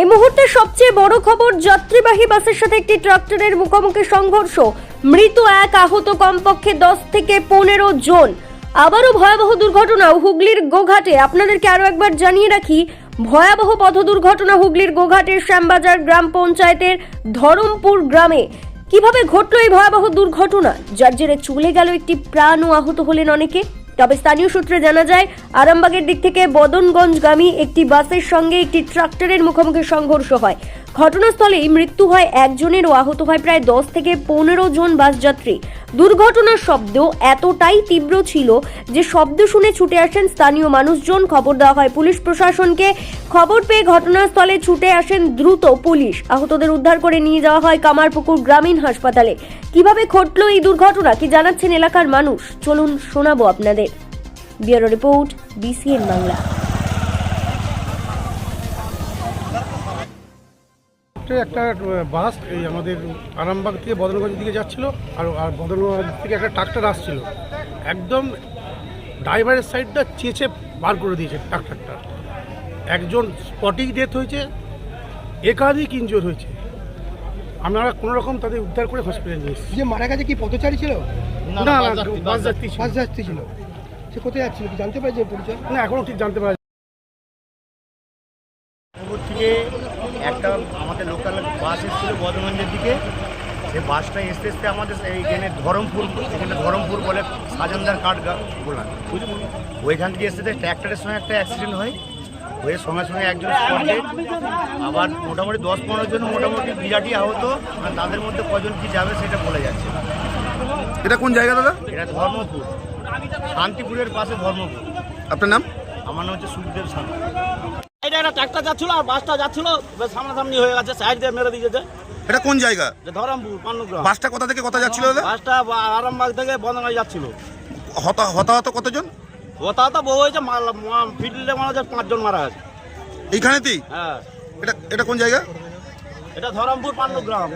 এই মুহূর্তে সবচেয়ে বড় খবর, যাত্রীবাহী বাসের সাথে একটি ট্রাক্টরের মুখোমুখি সংঘর্ষ। মৃত এক আহত কমপক্ষে দশ থেকে পনেরো জন। আবারও ভয়াবহ দুর্ঘটনা হুগলির গোঘাটে। আপনাদেরকে আরও একবার জানিয়ে রাখি, ভয়াবহ পথ দুর্ঘটনা হুগলির গোঘাটের শ্যামবাজার গ্রাম পঞ্চায়েতের ধরমপুর গ্রামে। কীভাবে ঘটল এই ভয়াবহ দুর্ঘটনা? যার জেরে চলে গেল একটি প্রাণ ও আহত হলেন অনেকে। তবে স্থানীয় সূত্রে জানা যায়, আরামবাগের দিক থেকে বদনগঞ্জগামী একটি বাসের সঙ্গে একটি ট্রাক্টরের মুখোমুখি সংঘর্ষ হয়। ঘটনাস্থলেই মৃত্যু হয় একজনের ও আহত হয় প্রায় দশ থেকে পনেরো জন বাসযাত্রী। দুর্ঘটনার শব্দ এতটাই তীব্র ছিল যে শব্দ শুনে ছুটে আসেন স্থানীয় মানুষজন। খবর দেওয়া হয় পুলিশ প্রশাসনকে। খবর পেয়ে ঘটনাস্থলে ছুটে আসেন দ্রুত পুলিশ। আহতদের উদ্ধার করে নিয়ে যাওয়া হয় কামারপুকুর গ্রামীণ হাসপাতালে। কীভাবে ঘটলো এই দুর্ঘটনা কি জানাচ্ছেন এলাকার মানুষ? চলুন শোনাবো আপনাদের। Bureau report, B C N Bangla. এটা একটা বাস এই আমাদের আরামবাগ থেকে বদনগঞ্জের দিকে যাচ্ছিল আর আর বদনগঞ্জ থেকে একটা ট্রাক্টর আসছিল। একদম ড্রাইভারের সাইডটা চেঁচে বার করে দিয়েছে ট্রাক্টরটা। একজন স্পটিং ডেথ হয়েছে একাধিক ইঞ্জোর হয়েছে। আমরা কোনো রকম তাদের উদ্ধার করে হসপিটালে নিয়ে এসেছি যে মারা গেছে কি পথচারী ছিল? না না বাস যাত্রী ছিল। বাস যাত্রী ছিল। সে কোথায় যাচ্ছিল? কি জানতে পেরেছে পরিচয়? না এখনও ঠিক জানতে পারা থেকে একটা আমাদের লোকাল বাস এসেছিল বদগঞ্জের দিকে। সে বাসটা এসতে এসতে আমাদের এইখানে ধরমপুর এখানে ধরমপুর বলে সাজানদার কাঠ বলা ওইখান থেকে এসতে ট্র্যাক্টরের সঙ্গে একটা অ্যাক্সিডেন্ট হয়। হয়ে সঙ্গে সঙ্গে একজন dead। আবার মোটামুটি দশ পনেরো জন মোটামুটি বিরাটই আহত। আর তাদের মধ্যে কজন কি যাবে সেটা বলে যাচ্ছে এটা কোন জায়গা দাদা? এটা ধর্মপুর। শান্তিপুরের পাশে ধর্মপুর। আপনার নাম? আমার নাম হচ্ছে সুখদেব শান্তি একটা ট্রাক্টর যাচ্ছিল আর বাসটা যাচ্ছিল বেশ সামনাসামনি হয়ে গেছে সাইড দিয়ে মেরে দিয়েছে। এটা কোন জায়গা? যে ধরমপুর পান্নুগ্রাম বাসটা কোথা থেকে কোথা যাচ্ছিল বাসটা আরামবাগ থেকে বন্ধগাই যাচ্ছিল। হতা হতাহত কতজন? হতাহত বউ হয়েছে ফিটলে মারা যায় পাঁচজন মারা গেছে। এইখানেতেই? হ্যাঁ। এটা এটা কোন জায়গা? এটা ধরমপুর পান্নুগ্রাম